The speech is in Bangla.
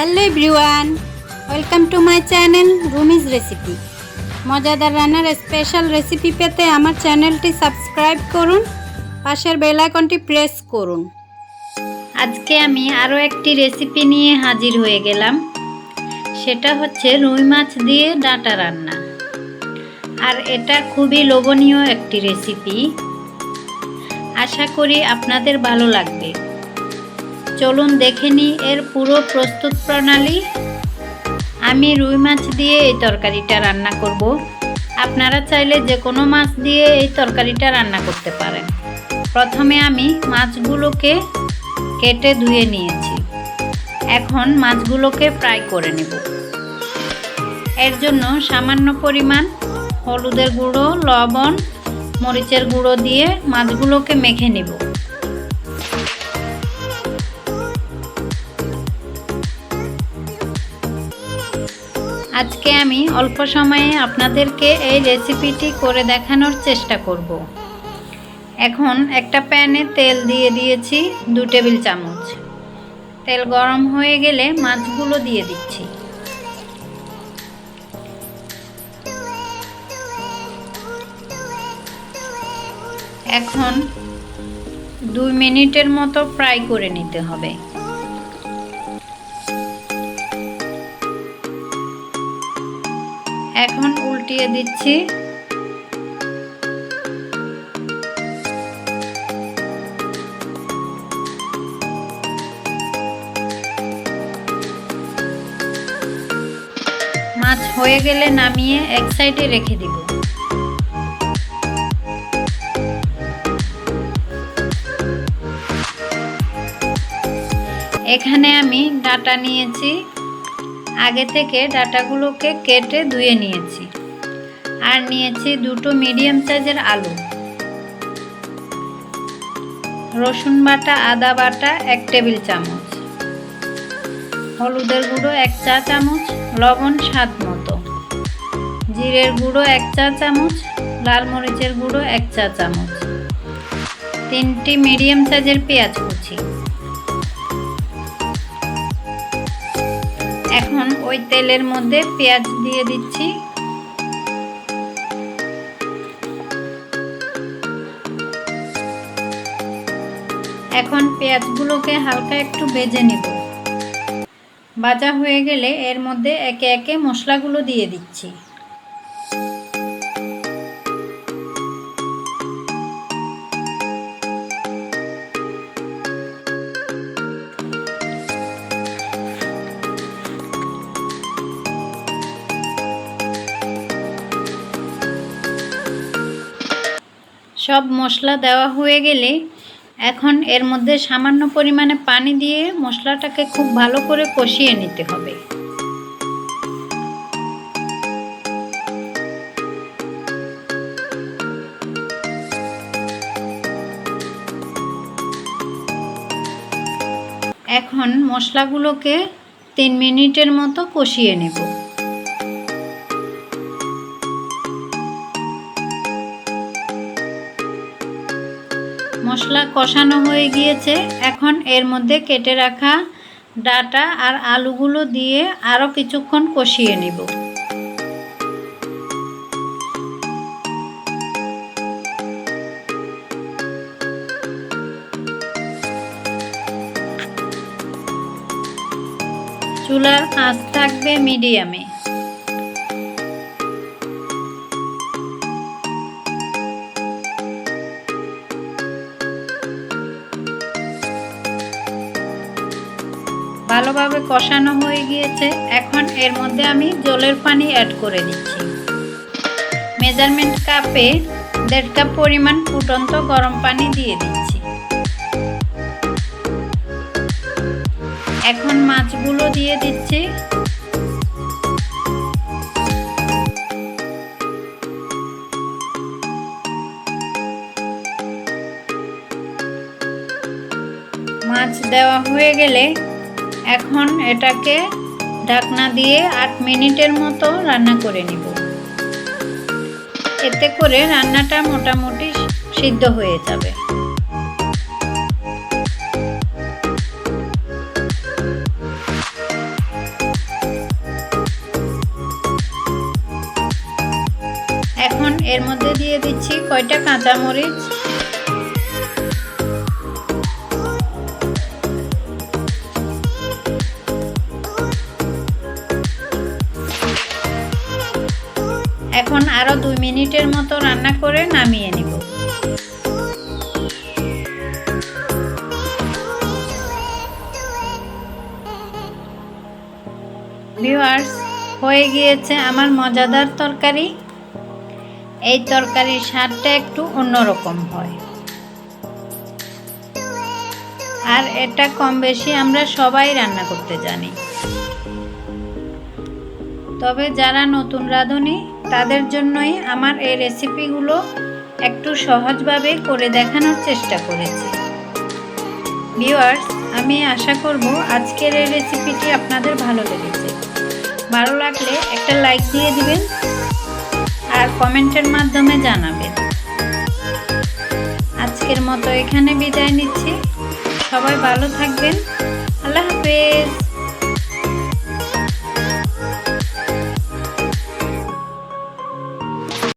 Hello everyone welcome to my channel Rumi's recipe মজাদার রান্নার স্পেশাল রেসিপি পেতে আমার চ্যানেলটি সাবস্ক্রাইব করুন, পাশের বেল আইকনটি প্রেস করুন। আজকে আমি আরও একটি রেসিপি নিয়ে হাজির হয়ে গেলাম। সেটা হচ্ছে রুই মাছ দিয়ে ডাঁটা রান্না। আর এটা খুবই লোভনীয় একটি রেসিপি আশা করি আপনাদের ভালো লাগবে। চলুন দেখে নিই এর পুরো প্রস্তুত প্রণালী। আমি রুই মাছ দিয়ে এই তরকারিটা রান্না করব। আপনারা চাইলে যে কোনো মাছ দিয়ে এই তরকারিটা রান্না করতে পারেন। প্রথমে আমি মাছগুলোকে কেটে ধুয়ে নিয়েছি। এখন মাছগুলোকে ফ্রাই করে নেব। এর জন্য সামান্য পরিমাণ হলুদের গুঁড়ো, লবণ, মরিচের গুঁড়ো দিয়ে মাছগুলোকে মেখে নেব। আজকে আমি অল্প সময়ে আপনাদেরকে এই রেসিপিটি করে দেখানোর চেষ্টা করব। এখন একটা প্যানে তেল দিয়ে দিয়েছি দু টেবিল চামচ। তেল গরম হয়ে গেলে মাছগুলো দিয়ে দিচ্ছি। এখন দুই মিনিটের মতো ফ্রাই করে নিতে হবে। এখন উল্টিয়ে দিচ্ছি। মাছ হয়ে গেলে নামিয়ে এক সাইডে রেখে দিব। এখানে আমি ডাটা নিয়েছি। আগে থেকে ডাটাগুলোকে কেটে ধুয়ে নিয়েছি। আর নিয়েছি দুটো মিডিয়াম সাইজের আলু। রসুন বাটা, আদা বাটা, এক টেবিল চামচ। হলুদের গুঁড়ো, এক চা চামচ। লবণ স্বাদ মতো। জিরের গুঁড়ো, এক চা চামচ। লাল মরিচের গুঁড়ো, এক চা চামচ। তিনটি মিডিয়াম সাইজের পেঁয়াজ কুচি। এখন ওই তেলের মধ্যে পেঁয়াজ দিয়ে দিচ্ছি। এখন পেঁয়াজগুলোকে হালকা একটু বেজে নেব। ভাজা হয়ে গেলে এর মধ্যে একে একে মশলাগুলো দিয়ে দিচ্ছি। সব মশলা দেওয়া হয়ে গেলে এখন এর মধ্যে সামান্য পরিমাণে পানি দিয়ে মশলাটাকে খুব ভালো করে কষিয়ে নিতে হবে। এখন মশলাগুলোকে তিন মিনিটের মতো কষিয়ে নেব। মশলা কষানো হয়ে গিয়েছে। এখন এর মধ্যে কেটে রাখা ডাটা আর আলুগুলো দিয়ে আরও কিছুক্ষণ কষিয়ে নেব। চুলার আঁচ থাকবে মিডিয়ামে। ভালোভাবে কষানো হয়ে গিয়েছে। এখন এর মধ্যে আমি জলের পানি অ্যাড করে দিচ্ছি। মেজারমেন্ট কাপে দেড় কাপ পরিমাণ ফুটন্ত গরম পানি দিয়ে দিচ্ছি। এখন মাছগুলো দিয়ে দিচ্ছি। মাছ দেওয়া হয়ে গেলে এখন এটাকে ঢাকনা দিয়ে আট মিনিটের মতো রান্না করে নিব। এতে করে রান্নাটা মোটামুটি সিদ্ধ হয়ে যাবে। এখন এর মধ্যে দিয়ে দিচ্ছি কয়টা কাঁচামরিচ এখন আরও দুই মিনিটের মতো রান্না করে নামিয়ে নিব। ভিউয়ার্স, হয়ে গিয়েছে আমার মজাদার তরকারি। এই তরকারির স্বাদটা একটু অন্যরকম হয়। আর এটা কম বেশি আমরা সবাই রান্না করতে জানি। তবে যারা নতুন রাঁধুনি তাদের জন্যই আমার এই রেসিপিগুলো একটু সহজভাবে করে দেখানোর চেষ্টা করেছি। ভিউয়ার্স আমি আশা করব আজকের এই রেসিপিটি আপনাদের ভালো লেগেছে। ভালো লাগলে একটা লাইক দিয়ে দিবেন আর কমেন্টের মাধ্যমে জানাবেন। আজকের মতো এখানে বিদায় নিচ্ছি। সবাই ভালো থাকবেন। আল্লাহ হাফেজ।